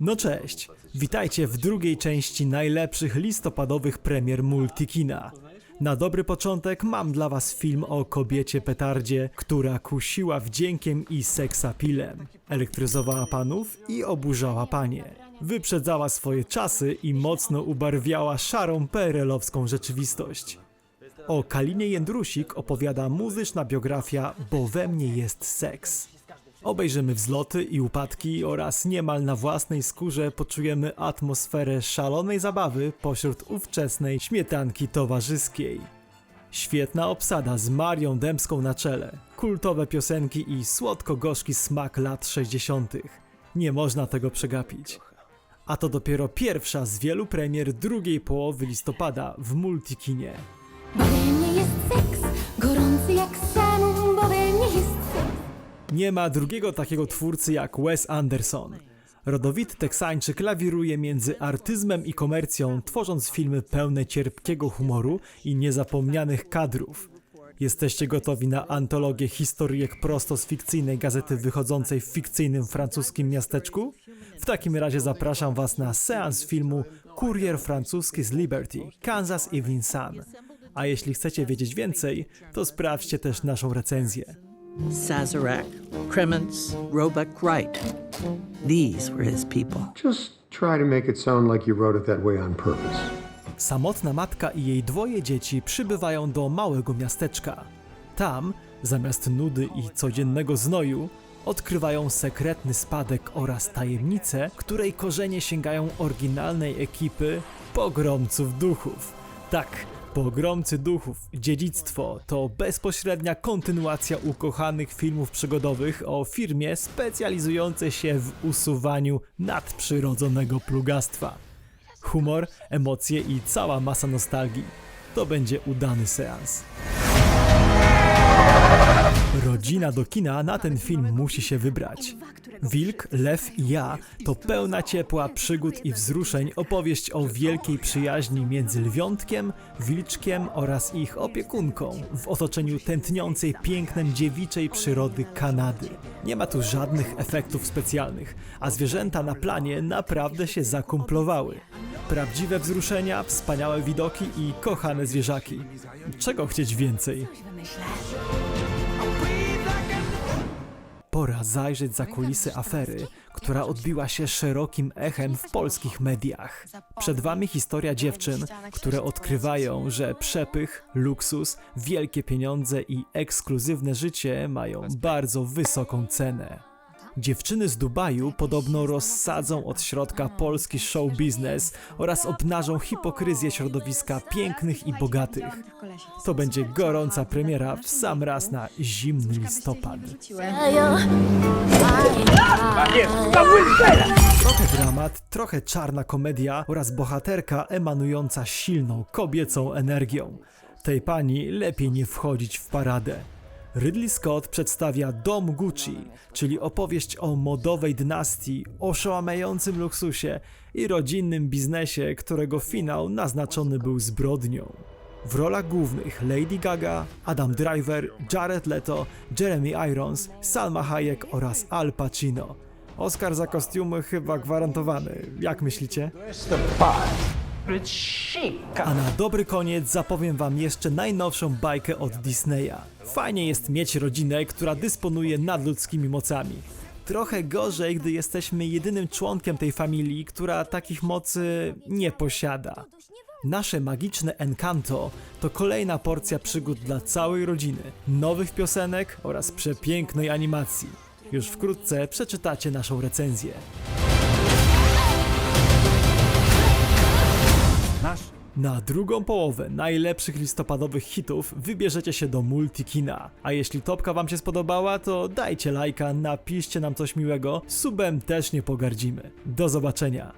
No cześć, witajcie w drugiej części najlepszych listopadowych premier Multikina. Na dobry początek mam dla was film o kobiecie petardzie, która kusiła wdziękiem i seksapilem. Elektryzowała panów i oburzała panie. Wyprzedzała swoje czasy i mocno ubarwiała szarą perelowską rzeczywistość. O Kalinie Jędrusik opowiada muzyczna biografia Bo we mnie jest seks. Obejrzymy wzloty i upadki oraz niemal na własnej skórze poczujemy atmosferę szalonej zabawy pośród ówczesnej śmietanki towarzyskiej. Świetna obsada z Marią Dębską na czele, kultowe piosenki i słodko-gorzki smak lat 60. Nie można tego przegapić. A to dopiero pierwsza z wielu premier drugiej połowy listopada w Multikinie. Bo jest Nie ma drugiego takiego twórcy jak Wes Anderson. Rodowity Teksańczyk lawiruje między artyzmem i komercją, tworząc filmy pełne cierpkiego humoru i niezapomnianych kadrów. Jesteście gotowi na antologię historyjek prosto z fikcyjnej gazety wychodzącej w fikcyjnym francuskim miasteczku? W takim razie zapraszam Was na seans filmu Kurier francuski z Liberty, Kansas Evening Sun. A jeśli chcecie wiedzieć więcej, to sprawdźcie też naszą recenzję. Sazerac, Kremens, Roebuck Wright. These were his people. Just try to make it sound like you wrote it that way on purpose. Samotna matka i jej dwoje dzieci przybywają do małego miasteczka. Tam, zamiast nudy i codziennego znoju, odkrywają sekretny spadek oraz tajemnicę, której korzenie sięgają oryginalnej ekipy pogromców duchów. Tak, pogromcy duchów, dziedzictwo to bezpośrednia kontynuacja ukochanych filmów przygodowych o firmie specjalizującej się w usuwaniu nadprzyrodzonego plugastwa humor, emocje i cała masa nostalgii. To będzie udany seans. Rodzina do kina na ten film musi się wybrać. Wilk, Lew i ja to pełna ciepła przygód i wzruszeń opowieść o wielkiej przyjaźni między lwiątkiem, wilczkiem oraz ich opiekunką w otoczeniu tętniącej pięknem dziewiczej przyrody Kanady. Nie ma tu żadnych efektów specjalnych, a zwierzęta na planie naprawdę się zakumplowały. Prawdziwe wzruszenia, wspaniałe widoki i kochane zwierzaki. Czego chcieć więcej? Pora zajrzeć za kulisy afery, która odbiła się szerokim echem w polskich mediach. Przed Wami historia dziewczyn, które odkrywają, że przepych, luksus, wielkie pieniądze i ekskluzywne życie mają bardzo wysoką cenę. Dziewczyny z Dubaju podobno rozsadzą od środka polski show biznes oraz obnażą hipokryzję środowiska pięknych i bogatych. To będzie gorąca premiera w sam raz na zimny listopad. Trochę dramat, trochę czarna komedia oraz bohaterka emanująca silną kobiecą energią. Tej pani lepiej nie wchodzić w paradę. Ridley Scott przedstawia Dom Gucci, czyli opowieść o modowej dynastii, oszałamiającym luksusie i rodzinnym biznesie, którego finał naznaczony był zbrodnią. W rolach głównych Lady Gaga, Adam Driver, Jared Leto, Jeremy Irons, Salma Hayek oraz Al Pacino. Oscar za kostiumy chyba gwarantowany. Jak myślicie? A na dobry koniec zapowiem wam jeszcze najnowszą bajkę od Disneya. Fajnie jest mieć rodzinę, która dysponuje nadludzkimi mocami. Trochę gorzej, gdy jesteśmy jedynym członkiem tej familii, która takich mocy nie posiada. Nasze magiczne Encanto to kolejna porcja przygód dla całej rodziny, nowych piosenek oraz przepięknej animacji. Już wkrótce przeczytacie naszą recenzję. Na drugą połowę najlepszych listopadowych hitów wybierzecie się do Multikina. A jeśli topka wam się spodobała, to dajcie lajka, napiszcie nam coś miłego, subem też nie pogardzimy. Do zobaczenia.